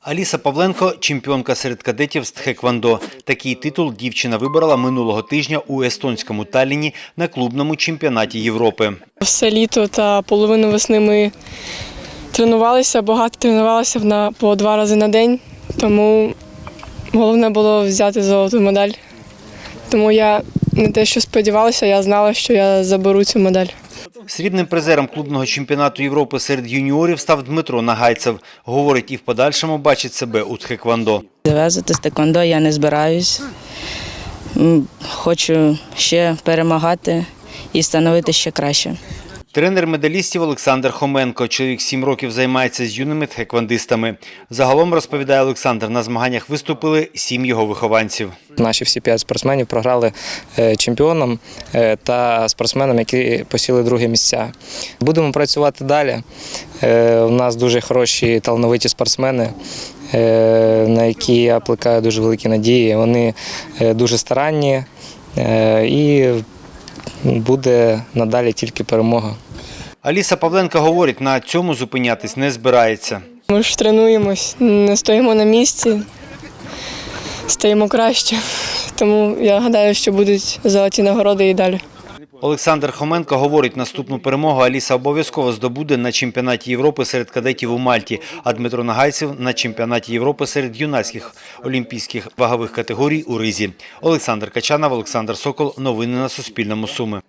Аліса Павленко чемпіонка серед кадетів з тхеквондо. Такий титул дівчина виборола минулого тижня у естонському Талліні на клубному чемпіонаті Європи. Все літо та половину весни ми тренувалися, багато тренувалися на, по два рази на день, тому головне було взяти золоту медаль. Тому я не те, що сподівалася, я знала, що я заберу цю медаль. Срібним призером клубного чемпіонату Європи серед юніорів став Дмитро Нагайцев. Говорить, і в подальшому бачить себе у тхеквондо. Зав'язати з тхеквондо я не збираюсь. Хочу ще перемагати і становити ще краще. Тренер медалістів Олександр Хоменко. Чоловік сім років займається з юними тхеквондистами. Загалом, розповідає Олександр, на змаганнях виступили сім його вихованців. Наші всі п'ять спортсменів програли е, чемпіонам е, та спортсменам, які посіли друге місця. Будемо працювати далі. Е, У нас дуже хороші талановиті спортсмени, е, на які я плекаю дуже великі надії. Вони е, дуже старанні е, і буде надалі тільки перемога. Аліса Павленко говорить, на цьому зупинятись не збирається. Ми ж тренуємось, не стоїмо на місці, стаємо краще. Тому я гадаю, що будуть золоті нагороди і далі. Олександр Хоменко говорить, наступну перемогу Аліса обов'язково здобуде на чемпіонаті Європи серед кадетів у Мальті, а Дмитро Нагайцев на чемпіонаті Європи серед юнацьких олімпійських вагових категорій у Ризі. Олександр Качанов, Олександр Сокол. Новини на Суспільному. Суми.